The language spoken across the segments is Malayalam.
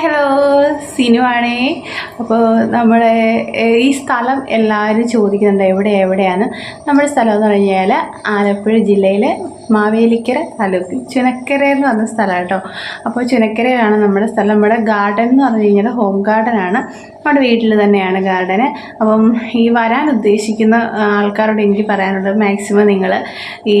ഹലോ സിനുവാണേ അപ്പോൾ നമ്മൾ ഈ സ്ഥലം എല്ലാവരും ചോദിക്കുന്നുണ്ട് എവിടെ എവിടെയാണ്. നമ്മുടെ സ്ഥലം എന്ന് പറഞ്ഞു കഴിഞ്ഞാൽ ആലപ്പുഴ ജില്ലയിലെ മാവേലിക്കര താലൂക്ക്. ചുനക്കര എന്ന് പറഞ്ഞ സ്ഥലം കേട്ടോ. അപ്പോൾ ചുനക്കരയാണ് നമ്മുടെ സ്ഥലം. നമ്മുടെ ഗാർഡൻ എന്ന് പറഞ്ഞു കഴിഞ്ഞാൽ ഹോം ഗാർഡനാണ് നമ്മുടെ വീട്ടിൽ തന്നെയാണ് ഗാർഡന്. അപ്പം ഈ വരാൻ ഉദ്ദേശിക്കുന്ന ആൾക്കാരോട് എനിക്ക് പറയാനുള്ളത് മാക്സിമം നിങ്ങൾ ഈ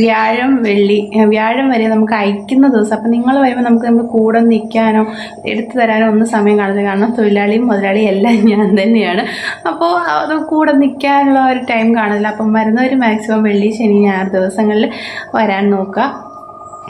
വ്യാഴം വെള്ളി വ്യാഴം വരെ നമുക്ക് അയക്കുന്ന ദിവസം അപ്പം നിങ്ങൾ വരുമ്പോൾ നമുക്ക് നമ്മൾ കൂടെ നിൽക്കാനോ എടുത്തു തരാനോ ഒന്നും സമയം കാണുന്നത് കാരണം തൊഴിലാളിയും മുതലാളിയും എല്ലാം ഞാൻ തന്നെയാണ്. അപ്പോൾ അത് കൂടെ നിൽക്കാനുള്ള ഒരു ടൈം കാണില്ല അപ്പം വരുന്നവർ മാക്സിമം വെള്ളി ശനി ഞായർ ദിവസങ്ങളിൽ വരാൻ നോക്കുക.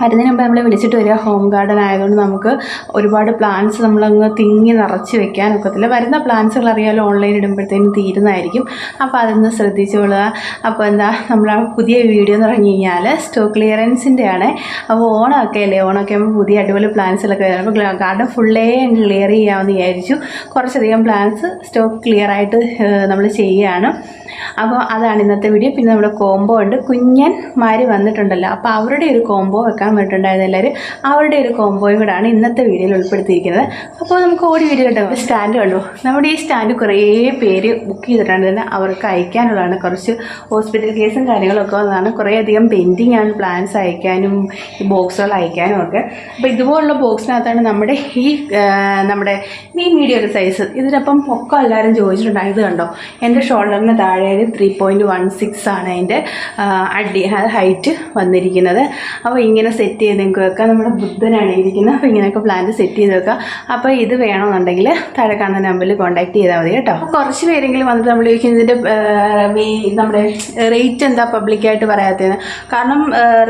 വരുന്നതിന് മുമ്പ് നമ്മളെ വിളിച്ചിട്ട് വരിക. ഹോം ഗാർഡൻ ആയതുകൊണ്ട് നമുക്ക് ഒരുപാട് പ്ലാന്റ്സ് നമ്മളങ്ങ് തിങ്ങി നിറച്ച് വെക്കാൻ ഒക്കത്തില്ല. വരുന്ന പ്ലാന്റ്സുകൾ അറിയാലോ ഓൺലൈൻ ഇടുമ്പോഴത്തേനും തീരുന്നതായിരിക്കും. അപ്പോൾ അതൊന്ന് ശ്രദ്ധിച്ചു കൊള്ളുക. അപ്പോൾ എന്താ നമ്മൾ പുതിയ വീഡിയോ എന്ന് പറഞ്ഞു കഴിഞ്ഞാൽ സ്റ്റോക്ക് ക്ലിയറൻസിന്റെ ആണ് അപ്പോൾ ഓണമൊക്കെ അല്ലേ? ഓണമൊക്കെ ആകുമ്പോൾ പുതിയ അടിപൊളി പ്ലാന്റ്സുകളൊക്കെ വരുന്നത് അപ്പോൾ ഗാർഡൻ ഫുള്ളേ ക്ലിയർ ചെയ്യാമെന്ന് വിചാരിച്ചു. കുറച്ചധികം പ്ലാന്റ്സ് സ്റ്റോക്ക് ക്ലിയർ ആയിട്ട് നമ്മൾ ചെയ്യുകയാണ് അപ്പോൾ അതാണ് ഇന്നത്തെ വീഡിയോ പിന്നെ നമ്മുടെ കോംബോ ഉണ്ട്. കുഞ്ഞന്മാർ വന്നിട്ടുണ്ടല്ലോ. അപ്പോൾ അവരുടെ ഒരു കോംബോ വെക്കാൻ വേണ്ടിയിട്ടുണ്ടായിരുന്നു എല്ലാവരും അവരുടെ ഒരു കോംബോയും കൂടാണ് ഇന്നത്തെ വീഡിയോയിൽ ഉൾപ്പെടുത്തിയിരിക്കുന്നത്. അപ്പോൾ നമുക്ക് ഓടി വീഡിയോ കേട്ടോ. സ്റ്റാൻഡ് കണ്ടു നമ്മുടെ ഈ സ്റ്റാൻഡ് കുറേ പേര് ബുക്ക് ചെയ്തിട്ടുണ്ട് തന്നെ അവർക്ക് അയക്കാനുള്ളതാണ്. കുറച്ച് ഹോസ്പിറ്റൽ കേസും കാര്യങ്ങളൊക്കെ വന്നതാണ്. കുറേയധികം പെൻഡിങ് ആണ് പ്ലാൻസ് അയക്കാനും ഈ ബോക്സുകൾ അയക്കാനും ഒക്കെ. അപ്പോൾ ഇതുപോലുള്ള ബോക്സിനകത്താണ് നമ്മുടെ ഈ നമ്മുടെ ഈ മീഡിയം സൈസ് ഇതിനപ്പം പൊക്കം എല്ലാവരും ചോദിച്ചിട്ടുണ്ട് ഇത് കണ്ടോ? എന്റെ ഷോൾഡറിന് താഴെ ത്രീ പോയിന്റ് വൺ സിക്സ് ആണ് അതിന്റെ അടി ഹൈറ്റ് വന്നിരിക്കുന്നത്. അപ്പോൾ ഇങ്ങനെ സെറ്റ് ചെയ്ത് നിങ്ങൾക്ക് വെക്കാം നമ്മുടെ ബുദ്ധനാണ് ഇരിക്കുന്നത്. അപ്പോൾ ഇങ്ങനെയൊക്കെ പ്ലാന്റ് സെറ്റ് ചെയ്ത് വെക്കാം. അപ്പോൾ ഇത് വേണമെന്നുണ്ടെങ്കിൽ താഴെ കാണുന്ന നമ്പറിൽ കോൺടാക്ട് ചെയ്താൽ മതി കേട്ടോ. അപ്പോൾ കുറച്ച് പേരെങ്കിലും വന്നിട്ട് നമ്മൾ ഇതിന്റെ നമ്മുടെ റേറ്റ് എന്താ പബ്ലിക്കായിട്ട് പറയാത്തതെന്ന് കാരണം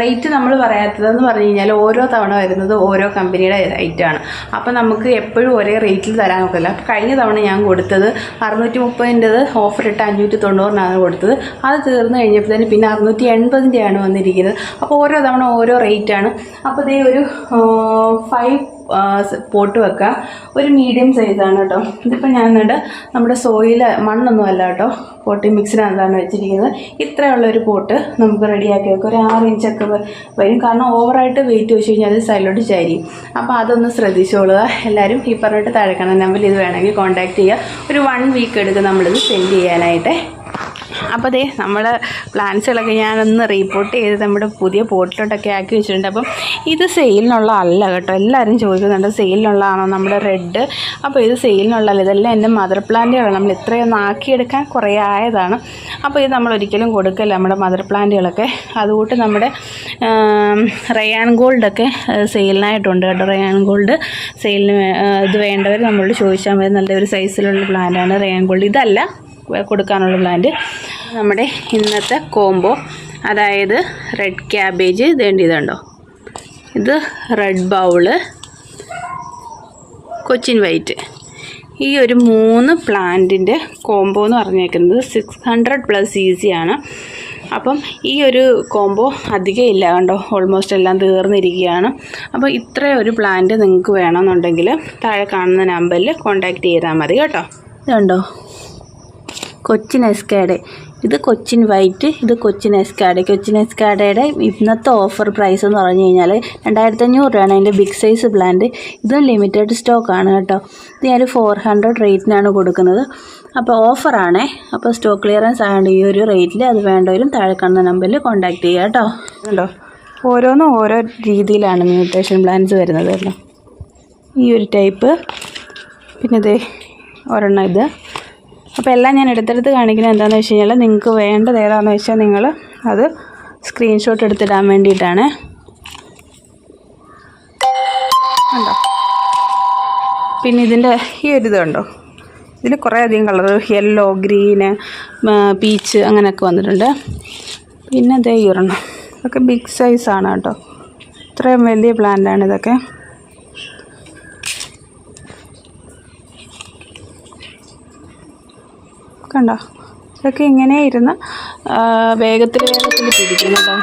റേറ്റ് നമ്മൾ പറയാത്തതെന്ന് പറഞ്ഞു കഴിഞ്ഞാൽ ഓരോ തവണ വരുന്നത് ഓരോ കമ്പനിയുടെ റേറ്റാണ് അപ്പോൾ നമുക്ക് എപ്പോഴും ഒരേ റേറ്റിൽ തരാൻ ഒക്കില്ല അപ്പോൾ കഴിഞ്ഞ തവണ ഞാൻ കൊടുത്തത് അറുന്നൂറ്റി മുപ്പതിന്റെത് ഓഫർ ഇട്ട് അഞ്ഞൂറ്റി തൊണ്ണൂറിനാണ് കൊടുത്തത്. അത് തീർന്നു കഴിഞ്ഞപ്പോൾ തന്നെ പിന്നെ അറുന്നൂറ്റി എൺപതിന്റെയാണ് വന്നിരിക്കുന്നത്. അപ്പോൾ ഓരോ തവണ ഓരോ റേറ്റാണ് അപ്പോൾ ഇതേ ഒരു ഫൈവ് പോട്ട് വെക്കുക. ഒരു മീഡിയം സൈസാണ് കേട്ടോ. ഇതിപ്പോൾ ഞാൻ എന്നിട്ട് നമ്മുടെ സോയിൽ മണ്ണൊന്നും അല്ല കേട്ടോ. പോട്ടി മിക്സിനകത്താണ് വെച്ചിരിക്കുന്നത്. ഇത്രയുള്ള ഒരു പോട്ട് നമുക്ക് റെഡിയാക്കി വെക്കാം. ഒരു ആറ് ഇഞ്ചൊക്കെ വരും. കാരണം ഓവറായിട്ട് വെയിറ്റ് വെച്ച് കഴിഞ്ഞാൽ അത് സൈഡിലോട്ട് ചരിയും. അപ്പോൾ അതൊന്ന് ശ്രദ്ധിച്ചോളുക. എല്ലാവരും ഈ പറഞ്ഞിട്ട് താഴെ കാണുന്ന നമ്പറിൽ ഇത് വേണമെങ്കിൽ കോൺടാക്ട് ചെയ്യുക. ഒരു വൺ വീക്ക് എടുക്കും നമ്മളിത് സെൻഡ് ചെയ്യാനായിട്ട് അപ്പോൾ അതേ നമ്മൾ പ്ലാൻസുകളൊക്കെ ഞാനൊന്ന് റീപ്പോർട്ട് ചെയ്ത് നമ്മുടെ പുതിയ പോട്ടിലോട്ടൊക്കെ ആക്കി വെച്ചിട്ടുണ്ട്. അപ്പം ഇത് സെയിലിനുള്ള അല്ല കേട്ടോ. എല്ലാവരും ചോദിക്കുന്നുണ്ട് സെയിലിനുള്ളതാണോ നമ്മുടെ റെഡ് അപ്പോൾ ഇത് സെയിലിനുള്ളതല്ല ഇതെല്ലാം എന്റെ മദർ പ്ലാന്റുകളാണ് നമ്മൾ ഇത്രയൊന്നും ആക്കിയെടുക്കാൻ കുറേ ആയതാണ്. അപ്പോൾ ഇത് നമ്മൾ ഒരിക്കലും കൊടുക്കില്ല നമ്മുടെ മദർ പ്ലാന്റുകളൊക്കെ അതുകൂട്ട് നമ്മുടെ റയാൻ ഗോൾഡൊക്കെ സെയിലിനായിട്ടുണ്ട് കേട്ടോ. റയാൻ ഗോൾഡ് സെയിലിന് ഇത് വേണ്ടവർ നമ്മളോട് ചോദിച്ചാൽ മതി. നല്ലൊരു സൈസിലുള്ള പ്ലാന്റാണ് റയാൻ ഗോൾഡ് ഇതല്ല കൊടുക്കാനുള്ള പ്ലാന്റ് നമ്മുടെ ഇന്നത്തെ കോംബോ അതായത് റെഡ് ക്യാബേജ് ഇതേണ്ട ഇതുണ്ടോ? ഇത് റെഡ് ബൗൾ കൊച്ചിൻ വൈറ്റ് ഈ ഒരു മൂന്ന് പ്ലാന്റിന്റെ കോംബോ എന്ന് പറഞ്ഞേക്കുന്നത് സിക്സ് ഹൺഡ്രഡ് പ്ലസ് ഈസിയാണ് അപ്പം ഈ ഒരു കോംബോ അധികം ഇല്ല കണ്ടോ? ഓൾമോസ്റ്റ് എല്ലാം തീർന്നിരിക്കുകയാണ്. അപ്പോൾ ഇത്ര ഒരു പ്ലാന്റ് നിങ്ങൾക്ക് വേണമെന്നുണ്ടെങ്കിൽ താഴെ കാണുന്ന നമ്പറിൽ കോൺടാക്റ്റ് ചെയ്താൽ മതി കേട്ടോ. ഇതുണ്ടോ? കൊച്ചിൻ എസ്കാഡ് ഇത് കൊച്ചിൻ വൈറ്റ് ഇത് കൊച്ചിൻ എസ്കാഡ് കൊച്ചിൻ എസ്കാഡയുടെ ഇന്നത്തെ ഓഫർ പ്രൈസ് എന്ന് പറഞ്ഞു കഴിഞ്ഞാൽ രണ്ടായിരത്തി അഞ്ഞൂറ് രൂപയാണ് അതിന്റെ ബിഗ് സൈസ് പ്ലാന്റ് ഇതും ലിമിറ്റഡ് സ്റ്റോക്ക് ആണ് കേട്ടോ. ഇത് ഞാൻ ഫോർ ഹൺഡ്രഡ് റേറ്റിനാണ് കൊടുക്കുന്നത്. അപ്പോൾ ഓഫറാണേ അപ്പോൾ സ്റ്റോക്ക് ക്ലിയറൻസ് ആയതുകൊണ്ട് ഈ ഒരു റേറ്റിൽ അത് വേണ്ടവരും താഴെ കാണുന്ന നമ്പറിൽ കോൺടാക്ട് ചെയ്യുക കേട്ടോ. ഉണ്ടോ? ഓരോന്നും ഓരോ രീതിയിലാണ് മ്യൂട്ടേഷൻ പ്ലാൻസ് വരുന്നത് കേട്ടോ. ഈ ഒരു ടൈപ്പ് പിന്നെ ഇത് ഒരെണ്ണം ഇത്. അപ്പോൾ എല്ലാം ഞാൻ എടുത്തെടുത്ത് കാണിക്കുന്നത് എന്താണെന്ന് വെച്ച് കഴിഞ്ഞാൽ നിങ്ങൾക്ക് വേണ്ടത് ഏതാണെന്ന് വെച്ചാൽ നിങ്ങൾ അത് സ്ക്രീൻഷോട്ട് എടുത്തിടാൻ വേണ്ടിയിട്ടാണ്. ഉണ്ടോ പിന്നെ ഇതിന്റെ ഈ ഒരു ഇതുണ്ടോ ഇതിന് കുറേ അധികം കളർ യെല്ലോ ഗ്രീന് പീച്ച് അങ്ങനെയൊക്കെ വന്നിട്ടുണ്ട്. പിന്നെ ഇതേ ഈ ഒരെണ്ണം. ഇതൊക്കെ ബിഗ് സൈസാണ് കേട്ടോ. ഇത്രയും വലിയ പ്ലാന്റാണ് ഇതൊക്കെ. കണ്ടോ? ഇതൊക്കെ ഇങ്ങനെ ഇരുന്ന് വേഗത്തിൽ വേഗത്തിൽ പിടിക്കും കേട്ടോ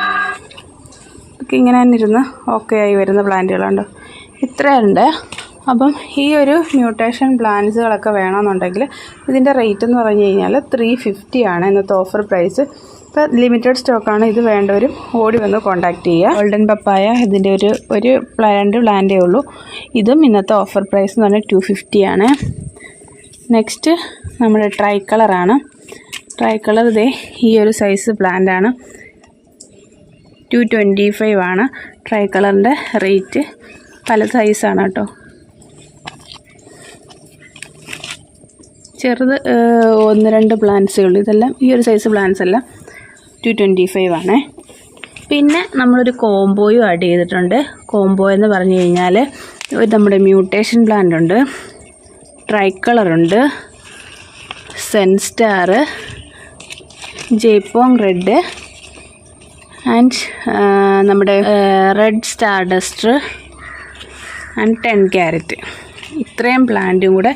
ഇതൊക്കെ ഇങ്ങനെ തന്നെ ഇരുന്ന് ഓക്കെ ആയി വരുന്ന പ്ലാന്റുകളുണ്ട് ഇത്രയുണ്ട്. അപ്പം ഈ ഒരു മ്യൂട്ടേഷൻ പ്ലാന്റ്സുകളൊക്കെ വേണമെന്നുണ്ടെങ്കിൽ ഇതിന്റെ റേറ്റ് എന്ന് പറഞ്ഞു കഴിഞ്ഞാൽ ത്രീ ഫിഫ്റ്റി ആണ് ഇന്നത്തെ ഓഫർ പ്രൈസ് ഇപ്പോൾ ലിമിറ്റഡ് സ്റ്റോക്കാണ് ഇത് വേണ്ടവരും ഓടി വന്ന് കോണ്ടാക്ട് ചെയ്യുക. ഗോൾഡൻ പപ്പായ ഇതിന്റെ ഒരു ഒരു രണ്ട് പ്ലാന്റേ ഉള്ളൂ. ഇതും ഇന്നത്തെ ഓഫർ പ്രൈസ് എന്ന് പറഞ്ഞാൽ ടു ഫിഫ്റ്റി ആണ്. നെക്സ്റ്റ് നമ്മുടെ ട്രൈ കളറാണ് ട്രൈ കളർ ഇതേ ഈ ഒരു സൈസ് പ്ലാന്റാണ് ടു ട്വന്റി ഫൈവ് ആണ്. ട്രൈ കളറിന്റെ റേറ്റ് പല സൈസാണ് കേട്ടോ. ചെറുത് ഒന്ന് രണ്ട് പ്ലാന്റ്സേ ഇതെല്ലാം ഈ ഒരു സൈസ് പ്ലാന്റ്സ് എല്ലാം ടു ട്വന്റി ഫൈവ് ആണേ. പിന്നെ നമ്മളൊരു കോംബോയും ആഡ് ചെയ്തിട്ടുണ്ട്. കോംബോ എന്ന് പറഞ്ഞു കഴിഞ്ഞാൽ നമ്മുടെ മ്യൂട്ടേഷൻ പ്ലാന്റ് ഉണ്ട്. ട്രൈ കളറുണ്ട് സെൻസ്റ്റാർ ജയ്പോങ് റെഡ് ആൻഡ് നമ്മുടെ red star duster and ten carat. ഇത്രയും പ്ലാന്റും കൂടെ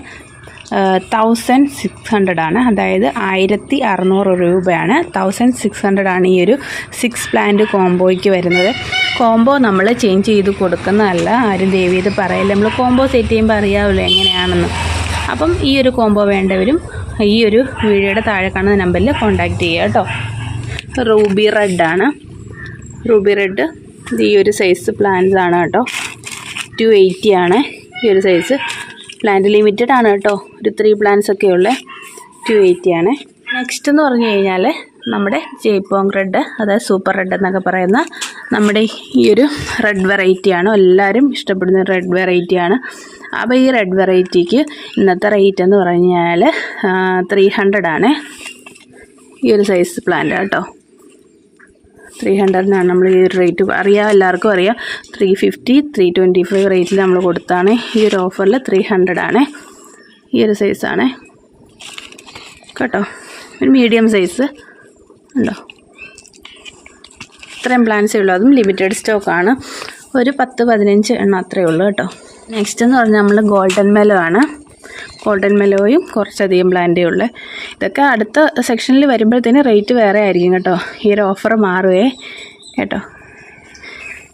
തൗസൻഡ് സിക്സ് ഹൺഡ്രഡ് ആണ്. അതായത് ആയിരത്തി അറുന്നൂറ് രൂപയാണ്. തൗസൻഡ് സിക്സ് ഹൺഡ്രഡ് ആണ് ഈ ഒരു സിക്സ് പ്ലാന്റ് കോംബോയ്ക്ക് വരുന്നത്. കോംബോ നമ്മൾ ചേഞ്ച് ചെയ്ത് കൊടുക്കുന്നതല്ല. ആരും ദേവി ഇത് പറയില്ല. നമ്മൾ കോംബോ സെറ്റ് ചെയ്യുമ്പോൾ അറിയാമല്ലോ എങ്ങനെയാണെന്ന്. അപ്പം ഈ ഒരു കോംബോ വേണ്ടവരും ഈ ഒരു വീഡിയോയുടെ താഴെ കാണുന്ന നമ്പറിൽ കോൺടാക്റ്റ് ചെയ്യുക കേട്ടോ. റൂബി റെഡാണ് റൂബി റെഡ് ഈ ഒരു സൈസ് പ്ലാന്റ്സ് ആണ് കേട്ടോ. ടു എയ്റ്റി ആണ് ഈ ഒരു സൈസ് പ്ലാന്റ് ലിമിറ്റഡ് ആണ് കേട്ടോ. ഒരു ത്രീ പ്ലാന്റ്സ് ഒക്കെ ഉള്ളത് ടു എയ്റ്റി ആണ്. നെക്സ്റ്റ് എന്ന് പറഞ്ഞു കഴിഞ്ഞാൽ നമ്മുടെ ജയ്പോങ് റെഡ് അതായത് സൂപ്പർ റെഡ് എന്നൊക്കെ പറയുന്ന നമ്മുടെ ഈ ഒരു റെഡ് വെറൈറ്റിയാണ് എല്ലാവരും ഇഷ്ടപ്പെടുന്ന റെഡ് വെറൈറ്റിയാണ് അപ്പോൾ ഈ റെഡ് വെറൈറ്റിക്ക് ഇന്നത്തെ റേറ്റ് എന്ന് പറഞ്ഞാൽ ത്രീ ഹൺഡ്രഡ് ആണ്. ഈ ഒരു സൈസ് പ്ലാന്റ് കേട്ടോ. ത്രീ ഹൺഡ്രഡിനാണ് നമ്മൾ ഈ ഒരു റേറ്റ് അറിയാം എല്ലാവർക്കും അറിയാം. Three fifty three twenty five റേറ്റിൽ നമ്മൾ കൊടുത്താണ്. ഈ ഒരു ഓഫറിൽ ത്രീ ഹൺഡ്രഡ് ആണ്. ഈ ഒരു സൈസാണ് കേട്ടോ. ഒരു മീഡിയം സൈസ് ഉണ്ടോ? ഇത്രയും പ്ലാൻസേ ഉള്ളൂ. അതും ലിമിറ്റഡ് സ്റ്റോക്കാണ് ഒരു പത്ത് പതിനഞ്ച് എണ്ണം അത്രയേ ഉള്ളൂ കേട്ടോ. നെക്സ്റ്റ് എന്ന് പറഞ്ഞാൽ നമ്മൾ ഗോൾഡൻ മെലോ ആണ്. ഗോൾഡൻ മെലോയും കുറച്ചധികം പ്ലാന്റേ ഉള്ളു. ഇതൊക്കെ അടുത്ത സെക്ഷനിൽ വരുമ്പോഴത്തേന് റേറ്റ് വേറെ ആയിരിക്കും കേട്ടോ. ഈ ഒരു ഓഫർ മാറുവേ കേട്ടോ.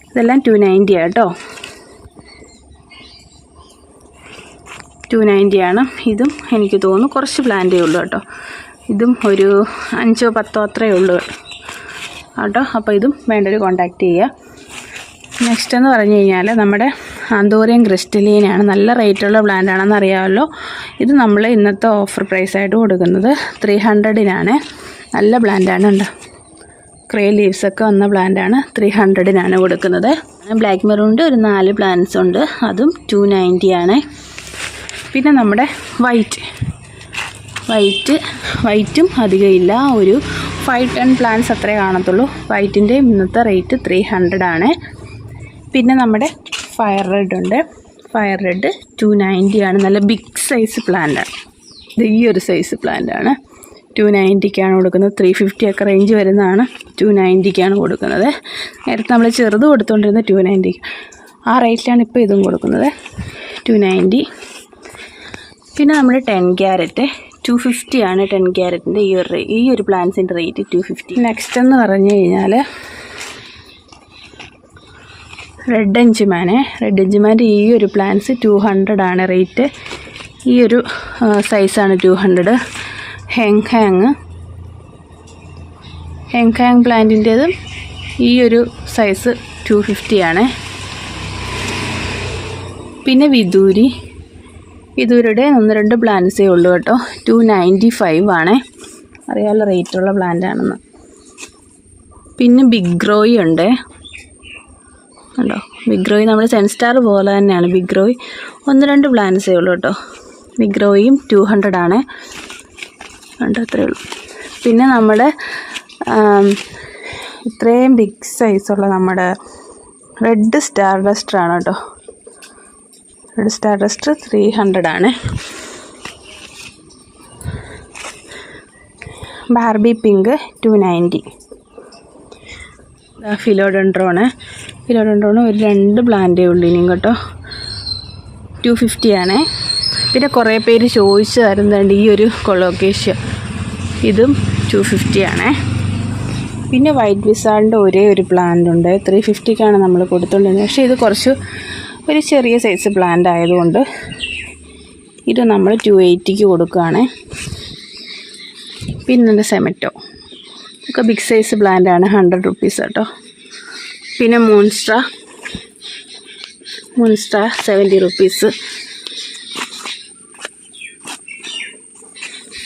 ഇതെല്ലാം ടു നയന്റി കേട്ടോ. ടു നയന്റി ആണ്. ഇതും എനിക്ക് തോന്നുന്നു കുറച്ച് പ്ലാന്റേ ഉള്ളൂ കേട്ടോ. ഇതും ഒരു അഞ്ചോ പത്തോ അത്രയേ ഉള്ളൂ. കേട്ടോ? അപ്പോൾ ഇതും വേണ്ടൊരു കോണ്ടാക്റ്റ് ചെയ്യുക നെക്സ്റ്റ് എന്ന് പറഞ്ഞു കഴിഞ്ഞാൽ നമ്മുടെ അന്തോറിയം ക്രിസ്റ്റലീനാണ്. നല്ല റേറ്റുള്ള ആണെന്ന് അറിയാമല്ലോ. ഇത് നമ്മൾ ഇന്നത്തെ ഓഫർ പ്രൈസായിട്ട് കൊടുക്കുന്നത് ത്രീ ഹൺഡ്രഡിനാണ് നല്ല പ്ലാന്റാണ് ഉണ്ട് ക്രേ ലീവ്സൊക്കെ വന്ന പ്ലാന്റാണ് ത്രീ ഹൺഡ്രഡിനാണ് കൊടുക്കുന്നത്. ബ്ലാക്ക് മെറൂണിന്റെ ഒരു നാല് പ്ലാന്റ്സ് ഉണ്ട്. അതും ടു നയന്റി ആണ്. പിന്നെ നമ്മുടെ വൈറ്റ് വൈറ്റ് വൈറ്റും അധികമില്ല. ഒരു ഫൈവ് ടെൻ പ്ലാന്റ്സ് അത്രേ കാണത്തുള്ളൂ. വൈറ്റിന്റെ ഇന്നത്തെ റേറ്റ് ത്രീ ഹൺഡ്രഡ് ആണ്. പിന്നെ നമ്മുടെ ഫയർ റെഡ് ഉണ്ട്. ഫയർ റെഡ് ടു നയന്റി ആണ്. നല്ല ബിഗ് സൈസ് പ്ലാന്റാണ് ഇത് ഈ ഒരു സൈസ് പ്ലാന്റാണ് ടു നയന്റിക്കാണ് കൊടുക്കുന്നത്. ത്രീ ഫിഫ്റ്റി ഒക്കെ റേഞ്ച് വരുന്നതാണ്. ടു നയന്റിക്കാണ് കൊടുക്കുന്നത്. നേരത്തെ നമ്മൾ ചെറുത് കൊടുത്തുകൊണ്ടിരുന്ന ടു നയന്റി ആ റേറ്റിലാണ് ഇപ്പോൾ ഇതും കൊടുക്കുന്നത്. ടു നയന്റി പിന്നെ നമ്മൾ ടെൻ ക്യാരറ്റ് ടു ഫിഫ്റ്റി ആണ് ടെൻ ക്യാരറ്റിന്റെ ഈ ഒരു ഈ ഒരു പ്ലാന്റ്സിന്റെ റേറ്റ് ടു ഫിഫ്റ്റി നെക്സ്റ്റ് എന്ന് പറഞ്ഞു കഴിഞ്ഞാൽ റെഡ് എഞ്ചിമാനെ റെഡ് എഞ്ചിമാന്റെ ഈ ഒരു പ്ലാന്റ്സ് ടു ഹൺഡ്രഡ് ആണ് റേറ്റ് ഈ ഒരു സൈസാണ് ടു ഹൺഡ്രഡ് ഹെങ് ഹാങ് ഹെങ് ഹാങ് പ്ലാന്റിന്റേതും ഈ ഒരു സൈസ് ടു ഫിഫ്റ്റി ആണ്. പിന്നെ വിദൂരി. വിദൂരുടെ ഒന്ന് രണ്ട് പ്ലാന്റ്സേ ഉള്ളൂ കേട്ടോ. ടു നയന്റി ഫൈവ് ആണേ അറിയാമല്ലോ റേറ്റുള്ള പ്ലാന്റ് ആണെന്ന്. പിന്നെ ബിഗ് ഗ്രോയി ഉണ്ട്. ഉണ്ടോ ബിഗ് ഗ്രോയി നമ്മുടെ സെൻസ്റ്റാർ പോലെ തന്നെയാണ് ബിഗ് ഗ്രോയി ഒന്ന് രണ്ട് പ്ലാന്റ്സേ ഉള്ളൂ കേട്ടോ. ബിഗ് ഗ്രോയും ടു ഹൺഡ്രഡ് ആണ്. ഉണ്ട് അത്രയേ ഉള്ളൂ. പിന്നെ നമ്മുടെ ഇത്രയും ബിഗ് സൈസുള്ള നമ്മുടെ റെഡ് സ്റ്റാർ ഡസ്റ്റർ ആണ് കേട്ടോ. Red star duster three hundred ആണ്. Barbie pink two ninety philodendron philodendron ഒരു രണ്ട് പ്ലാന്റേ ഉള്ളൂ ഇനിയും കേട്ടോ. ടു ഫിഫ്റ്റി ആണേ. പിന്നെ കുറേ പേര് ചോദിച്ചു തരുന്നുണ്ട് ഈ ഒരു കൊളോക്കേഷ്യ ഇതും ടു ഫിഫ്റ്റി ആണേ. പിന്നെ വൈറ്റ് വിസാളിന്റെ ഒരേ ഒരു പ്ലാന്റ് ഉണ്ട്. ത്രീ ഫിഫ്റ്റിക്കാണ് നമ്മൾ കൊടുത്തുകൊണ്ടിരുന്നത് പക്ഷേ ഇത് കുറച്ച് ഒരു ചെറിയ സൈസ് പ്ലാന്റ് ആയതുകൊണ്ട് ഇത് നമ്മൾ ടു എയ്റ്റിക്ക് കൊടുക്കുകയാണ്. പിന്നെ സെമറ്റോ ഒക്കെ ബിഗ് സൈസ് പ്ലാന്റ് ആണ് ഹൺഡ്രഡ് റുപ്പീസ് കേട്ടോ പിന്നെ മൂൺസ്ട്ര മൂൺസ്ട്ര സെവന്റി റുപ്പീസ്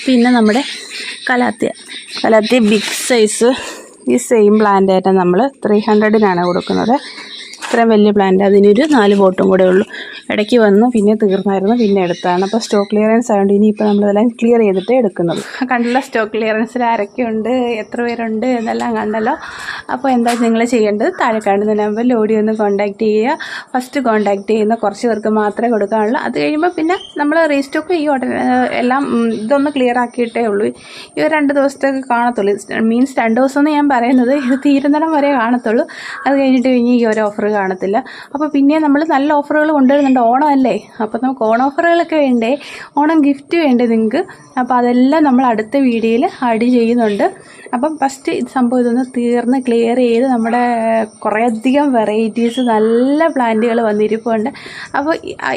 പിന്നെ നമ്മുടെ കലാത്തിയ. കലാത്തിയ ബിഗ് സൈസ് ഈ സെയിം പ്ലാന്റ് ആയിട്ട് നമ്മൾ ത്രീ ഹൺഡ്രഡിനാണ് കൊടുക്കുന്നത്. ഇത്രയും വലിയ പ്ലാന്റ് അതിനൊരു നാല് ബോട്ടും കൂടെ ഉള്ളൂ. ഇടയ്ക്ക് വന്നു പിന്നെ തീർന്നായിരുന്നു പിന്നെ എടുത്താണ്. അപ്പോൾ സ്റ്റോക്ക് ക്ലിയറൻസ് ആയതുകൊണ്ട് ഇനിയിപ്പോൾ നമ്മളിതെല്ലാം ക്ലിയർ ചെയ്തിട്ട് എടുക്കുന്നത്. കണ്ടല്ലോ സ്റ്റോക്ക് ക്ലിയറൻസിൽ ആരൊക്കെയുണ്ട് എത്ര പേരുണ്ട് എന്നെല്ലാം കണ്ടല്ലോ. അപ്പോൾ എന്താ നിങ്ങൾ ചെയ്യേണ്ടത്? താഴെ കാണുന്ന നമ്പറിൽ ഓടി ഒന്ന് കോൺടാക്റ്റ് ചെയ്യുക. ഫസ്റ്റ് കോൺടാക്റ്റ് ചെയ്യുന്ന കുറച്ച് പേർക്ക് മാത്രമേ കൊടുക്കാനുള്ളൂ. അത് കഴിയുമ്പോൾ പിന്നെ നമ്മൾ റീസ്റ്റോക്ക് ഈ ഉടനെ എല്ലാം ഇതൊന്ന് ക്ലിയർ ആക്കിയിട്ടേ ഉള്ളൂ. ഈ ഒരു രണ്ട് ദിവസത്തേക്ക് കാണത്തുള്ളൂ. മീൻസ് രണ്ട് ദിവസം എന്ന് ഞാൻ പറയുന്നത് ഇത് തീരുന്നിടം വരെ കാണത്തുള്ളൂ. അത് കഴിഞ്ഞിട്ട് ഇനി ഈ ഒരു ഓഫർ കാണത്തില്ല. അപ്പോൾ പിന്നെ നമ്മൾ നല്ല ഓഫറുകൾ കൊണ്ടുവരുന്നുണ്ട്. ഓണം അല്ലേ അപ്പോൾ നമുക്ക് ഓണം ഓഫറുകളൊക്കെ വേണ്ടേ? ഓണം ഗിഫ്റ്റ് വേണ്ടേ നിങ്ങൾക്ക് അപ്പോൾ അതെല്ലാം നമ്മൾ അടുത്ത വീഡിയോയിൽ ആഡ് ചെയ്യുന്നുണ്ട്. അപ്പം ഫസ്റ്റ് ഇത് സംഭവം ഇതൊന്ന് തീർന്ന് ക്ലിയർ ചെയ്ത് നമ്മുടെ കുറേയധികം വെറൈറ്റീസ് നല്ല പ്ലാന്റുകൾ വന്നിരിപ്പുണ്ട്. അപ്പോൾ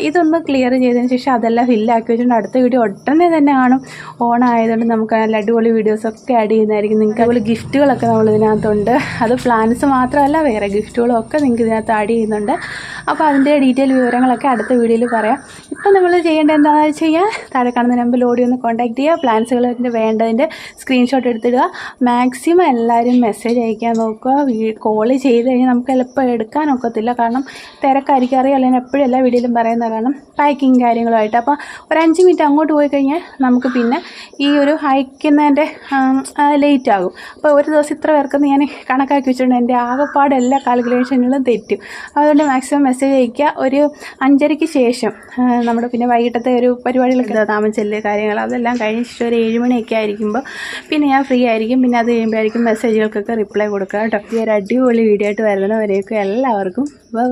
ഇതൊന്ന് ക്ലിയർ ചെയ്തതിന് ശേഷം അതെല്ലാം ഫില്ലാക്കി വെച്ചിട്ടുണ്ട്. അടുത്ത വീഡിയോ ഉടനെ തന്നെ കാണും. ഓണം ആയതുകൊണ്ട് നമുക്ക് നല്ല അടിപൊളി വീഡിയോസൊക്കെ ആഡ് ചെയ്യുന്നതായിരിക്കും. നിങ്ങൾക്ക് അതുപോലെ ഗിഫ്റ്റുകളൊക്കെ നമ്മൾ ഇതിനകത്തുണ്ട്. അത് പ്ലാൻസ് മാത്രമല്ല വേറെ ഗിഫ്റ്റുകളും ഒക്കെ നിങ്ങൾക്ക് ഇതിനകത്ത് ആഡ് ചെയ്യുന്നുണ്ട്. അപ്പോൾ അതിന്റെ ഡീറ്റെയിൽ വിവരങ്ങളൊക്കെ അടുത്ത വീഡിയോയിൽ പറയാം. ഇപ്പം നമ്മൾ ചെയ്യേണ്ടത് എന്താണെന്ന് വെച്ച് കഴിഞ്ഞാൽ താഴെ കാണുന്ന നമ്പറിൽ ഓടി ഒന്ന് കോൺടാക്ട് ചെയ്യുക പ്ലാൻസുകളിന്റെ വേണ്ടതിന്റെ സ്ക്രീൻഷോട്ട് എടുത്തിടുക. മാക്സിമം എല്ലാവരും മെസ്സേജ് അയക്കാൻ നോക്കുക. കോൾ ചെയ്ത് കഴിഞ്ഞാൽ നമുക്ക് എളുപ്പം എടുക്കാൻ ഒക്കത്തില്ല. കാരണം തിരക്കായിരിക്കും അറിയാം. അല്ലെങ്കിൽ എപ്പോഴും എല്ലാ വീഡിയോയിലും പറയുന്ന കാരണം പാക്കിങ് കാര്യങ്ങളുമായിട്ട്. അപ്പോൾ ഒരു അഞ്ച് മിനിറ്റ് അങ്ങോട്ട് പോയി കഴിഞ്ഞാൽ നമുക്ക് പിന്നെ ഈ ഒരു അയക്കുന്നതിന്റെ ലേറ്റ് ആകും. അപ്പോൾ ഒരു ദിവസം ഇത്ര പേർക്കെന്ന് ഞാൻ കണക്കാക്കി വെച്ചിട്ടുണ്ട്. എന്റെ ആകെപ്പാട് എല്ലാ കാൽക്കുലേഷനുകളും തെറ്റും. അതുകൊണ്ട് മാക്സിമം മെസ്സേജ് അയക്കുക ഒരു അഞ്ചരയ്ക്ക് ശേഷം നമ്മുടെ പിന്നെ വൈകിട്ടത്തെ ഒരു പരിപാടികളൊക്കെ താമസിച്ചൽ കാര്യങ്ങൾ അതെല്ലാം കഴിഞ്ഞിട്ട് ഒരു ഏഴ് മണിയൊക്കെ ആയിരിക്കുമ്പോൾ പിന്നെ ഞാൻ ഫ്രീ ആയിരിക്കും. പിന്നെ അത് കഴിയുമ്പോഴായിരിക്കും മെസ്സേജുകൾക്കൊക്കെ റിപ്ലൈ കൊടുക്കുക കേട്ടോ. ഈ ഒരു അടിപൊളി വീഡിയോ ആയിട്ട് വരുന്നവരെയൊക്കെ എല്ലാവർക്കും ബൈ